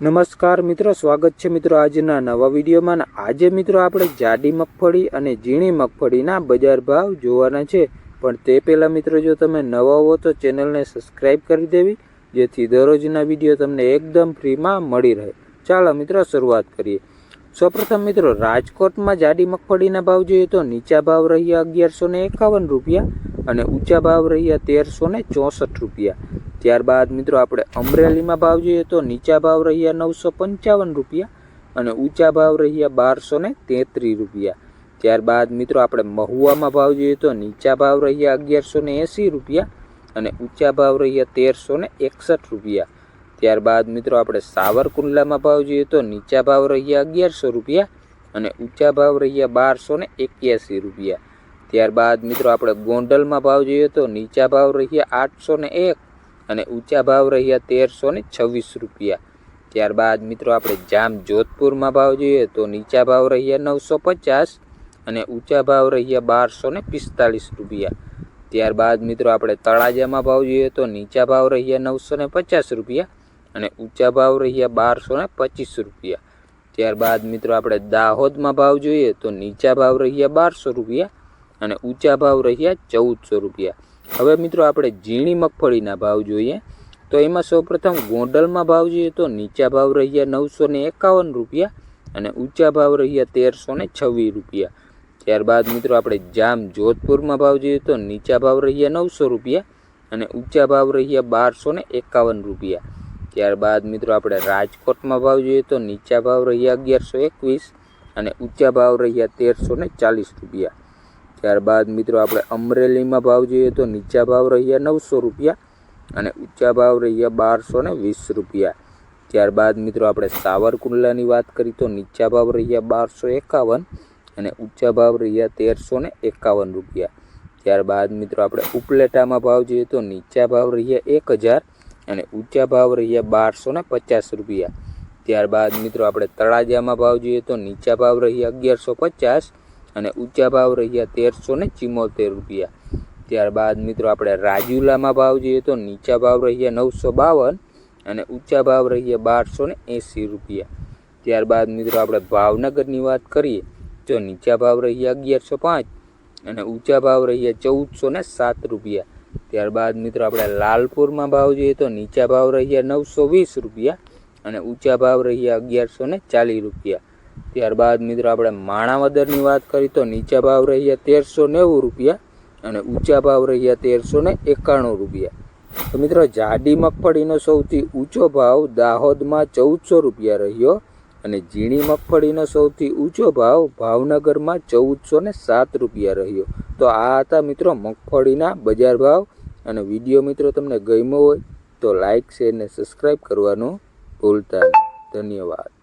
નમસ્કાર મિત્રો, સ્વાગત છે મિત્રો આજના નવા વિડીયોમાં. આજે મિત્રો આપણે જાડી મગફળી અને ઝીણી મગફળીના બજાર ભાવ જોવાના છે. પણ તે પહેલાં મિત્રો, જો તમે નવા હો તો ચેનલને સબસ્ક્રાઈબ કરી દેવી, જેથી દરરોજના વીડિયો તમને એકદમ ફ્રીમાં મળી રહે. ચાલો મિત્રો, શરૂઆત કરીએ. સૌપ્રથમ મિત્રો, રાજકોટમાં જાડી મગફળીના ભાવ જોઈએ તો નીચા ભાવ રહ્યા અગિયારસો એકાવન રૂપિયા અને ઊંચા ભાવ રહ્યા તેરસો ચોસઠ રૂપિયા. ત્યારબાદ મિત્રો આપણે અમરેલીમાં ભાવ જોઈએ તો નીચા ભાવ રહ્યા નવસો પંચાવન રૂપિયા અને ઊંચા ભાવ રહ્યા બારસો ને તેત્રીસ રૂપિયા. ત્યારબાદ મિત્રો આપણે મહુવામાં ભાવ જોઈએ તો નીચા ભાવ રહ્યા અગિયારસો ને એંસી રૂપિયા અને ઊંચા ભાવ રહ્યા તેરસો ને એકસઠ રૂપિયા. ત્યારબાદ મિત્રો આપણે સાવરકુંડલામાં ભાવ જોઈએ તો નીચા ભાવ રહ્યા અગિયારસો રૂપિયા અને ઊંચા ભાવ રહ્યા બારસો ને એક્યાસી રૂપિયા. ત્યારબાદ મિત્રો આપણે ગોંડલમાં ભાવ જોઈએ તો નીચા ભાવ રહ્યા આઠસો ને એક અને ઊંચા ભાવ રહ્યા તેરસો ને છવ્વીસ રૂપિયા. ત્યારબાદ મિત્રો આપણે જામ જોધપુરમાં ભાવ જોઈએ તો નીચા ભાવ રહ્યા નવસો પચાસ અને ઊંચા ભાવ રહ્યા બારસો ને પિસ્તાલીસ રૂપિયા. ત્યારબાદ મિત્રો આપણે તળાજામાં ભાવ જોઈએ તો નીચા ભાવ રહ્યા નવસો ને પચાસ રૂપિયા અને ઊંચા ભાવ રહ્યા બારસો ને પચીસ રૂપિયા. ત્યારબાદ મિત્રો આપણે દાહોદમાં ભાવ જોઈએ તો નીચા ભાવ રહ્યા બારસો રૂપિયા અને ઊંચા ભાવ રહ્યા ચૌદસો રૂપિયા. હવે મિત્રો આપણે ઝીણી મગફળીના ભાવ જોઈએ, તો એમાં સૌપ્રથમ ગોંડલમાં ભાવ જોઈએ તો નીચા ભાવ રહ્યા નવસો એકાવન રૂપિયા અને ઊંચા ભાવ રહ્યા તેરસો ને છવ્વીસ રૂપિયા. ત્યારબાદ મિત્રો આપણે જામ જોધપુરમાં ભાવ જોઈએ તો નીચા ભાવ રહ્યા નવસો રૂપિયા અને ઊંચા ભાવ રહ્યા બારસો એકાવન રૂપિયા. ત્યારબાદ મિત્રો આપણે રાજકોટમાં ભાવ જોઈએ તો નીચા ભાવ રહ્યા અગિયારસો એકવીસ અને ઊંચા ભાવ રહ્યા તેરસો ચાલીસ રૂપિયા. ત્યારબાદ મિત્રો આપણે અમરેલીમાં ભાવ જોઈએ તો નીચા ભાવ રહ્યા નવસો રૂપિયા અને ઊંચા ભાવ રહ્યા બારસો ને વીસ રૂપિયા. ત્યારબાદ મિત્રો આપણે સાવરકુંડલાની વાત કરી તો નીચા ભાવ રહ્યા બારસો એકાવન અને ઊંચા ભાવ રહ્યા તેરસો ને એકાવન રૂપિયા. ત્યારબાદ મિત્રો આપણે ઉપલેટામાં ભાવ જોઈએ તો નીચા ભાવ રહ્યા એક હજાર અને ઊંચા ભાવ રહ્યા બારસો ને પચાસ રૂપિયા. ત્યારબાદ મિત્રો આપણે તળાજામાં ભાવ જોઈએ તો નીચા ભાવ રહ્યા અગિયારસો પચાસ અને ઊંચા ભાવ રહ્યા તેરસો ને ચિમોતેર રૂપિયા. ત્યારબાદ મિત્રો આપણે રાજુલામાં ભાવ જોઈએ તો નીચા ભાવ રહ્યા નવસો બાવન અને ઊંચા ભાવ રહ્યા બારસો ને એંસી રૂપિયા. ત્યારબાદ મિત્રો આપણે ભાવનગરની વાત કરીએ તો નીચા ભાવ રહ્યા અગિયારસો પાંચ અને ઊંચા ભાવ રહ્યા ચૌદસો ને સાત રૂપિયા. ત્યારબાદ મિત્રો આપણે લાલપુરમાં ભાવ જોઈએ તો નીચા ભાવ રહ્યા નવસો વીસ રૂપિયા અને ઊંચા ભાવ રહ્યા અગિયારસો ને ચાલીસ રૂપિયા. ત્યારબાદ મિત્રો આપણે માણાવદરની વાત કરી તો નીચા ભાવ રહ્યા તેરસો નેવું રૂપિયા અને ઊંચા ભાવ રહ્યા તેરસો ને એકાણું રૂપિયા. તો મિત્રો જાડી મગફળીનો સૌથી ઊંચો ભાવ દાહોદમાં ચૌદસો રૂપિયા રહ્યો અને ઝીણી મગફળીનો સૌથી ઊંચો ભાવ ભાવનગરમાં ચૌદસો ને સાત રૂપિયા રહ્યો. તો આ હતા મિત્રો મગફળીના બજાર ભાવ અને વીડિયો મિત્રો તમને ગમ્યો હોય તો લાઇક શેર ને સબસ્ક્રાઈબ કરવાનું ભૂલતા ધન્યવાદ.